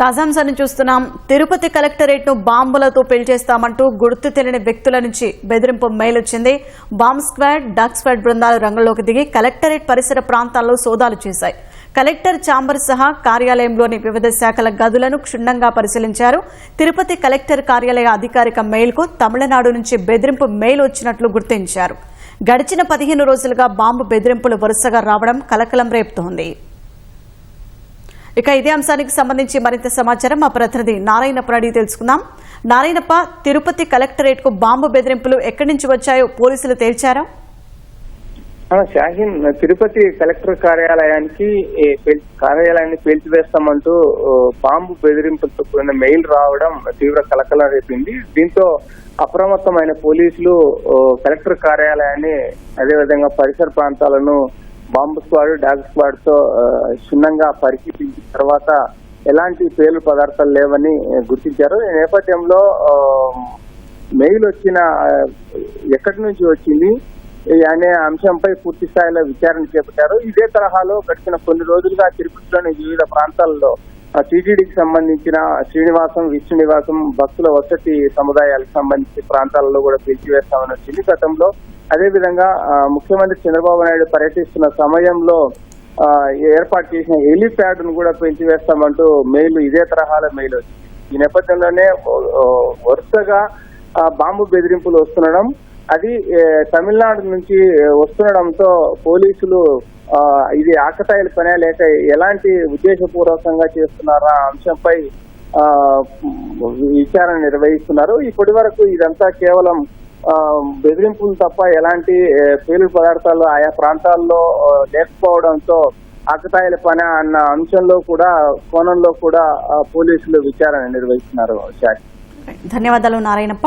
తాజాంశాన్ని చూస్తున్నాం. తిరుపతి కలెక్టరేట్ను బాంబులతో పేల్చేస్తామంటూ గుర్తు తెలియని వ్యక్తుల నుంచి బెదిరింపు మెయిల్ వచ్చింది. బాంబ్ స్క్వాడ్ డాగ్ స్క్వాడ్ బృందాలు రంగంలోకి దిగి కలెక్టరేట్ పరిసర ప్రాంతాల్లో సోదాలు చేశాయి. కలెక్టర్ ఛాంబర్ సహా కార్యాలయంలోని వివిధ శాఖల గదులను క్షుణ్ణంగా పరిశీలించారు. తిరుపతి కలెక్టర్ కార్యాలయ అధికారిక మెయిల్కు తమిళనాడు నుంచి బెదిరింపు మెయిల్ వచ్చినట్లు గుర్తించారు. గడిచిన పదిహేను రోజులుగా బాంబు బెదిరింపులు వరుసగా రావడం కలకలం రేపుతోంది. ఇక ఇదే అంశానికి సంబంధించి మరింత సమాచారం మా ప్రతినిధి నారాయణప్ప అడిగి తెలుసుకుందాం. నారాయణప్ప తిరుపతి కలెక్టరేట్కు బాంబు బెదిరింపులు ఎక్కడి నుంచి వచ్చాయో పోలీసులు తేల్చారా? షాహీన్ తిరుపతి కలెక్టర్ కార్యాలయానికి కార్యాలయాన్ని పేల్చివేస్తామంటూ బాంబు బెదిరింపులతో కూడిన మెయిల్ రావడం తీవ్ర కలకలం రేపింది. దీంతో అప్రమత్తమైన పోలీసులు కలెక్టర్ కార్యాలయాన్ని అదేవిధంగా పరిసర ప్రాంతాలను బాంబు స్క్వాడ్ డాగ్ స్క్వాడ్తో క్షుణ్ణంగా పరిశీలించిన తర్వాత ఎలాంటి పేలు పదార్థాలు లేవని గుర్తించారు. ఈ నేపథ్యంలో మెయిల్ వచ్చిన ఎక్కడి నుంచి వచ్చింది? అనే అంశంపై పూర్తి స్థాయిలో విచారణ చేపట్టారు. ఇదే తరహాలో గడిచిన కొన్ని రోజులుగా తిరుపతిలోని వివిధ ప్రాంతాల్లో టీటీడీకి సంబంధించిన శ్రీనివాసం విష్ణు నివాసం భక్తుల వసతి సముదాయాలకు సంబంధించిన ప్రాంతాలలో కూడా పిలిచివేస్తామని వచ్చింది. గతంలో అదేవిధంగా ముఖ్యమంత్రి చంద్రబాబు నాయుడు పర్యటిస్తున్న సమయంలో ఏర్పాటు చేసిన హెలిప్యాడ్ను కూడా పెంచివేస్తామంటూ మెయిల్ ఇదే తరహాలో మెయిల్ వచ్చింది. ఈ నేపథ్యంలోనే వరుసగా బాంబు బెదిరింపులు వస్తుండడం అది తమిళనాడు నుంచి వస్తుండడంతో పోలీసులు ఆ, ఇది ఆకతాయిల పనే లేక ఎలాంటి ఉద్దేశపూర్వకంగా చేస్తున్నారా అంశంపై ఆ, విచారణ నిర్వహిస్తున్నారు. ఇప్పటి వరకు ఇదంతా కేవలం ఆ, బెదిరింపులు తప్ప ఎలాంటి ఏ, పేలుడు పదార్థాలు ఆయా ప్రాంతాల్లో లేకపోవడంతో అకతాయిల పని అన్న అంశంలో కూడా కోణంలో కూడా పోలీసులు విచారణ నిర్వహిస్తున్నారు ధన్యవాదాలు నారాయణప్ప.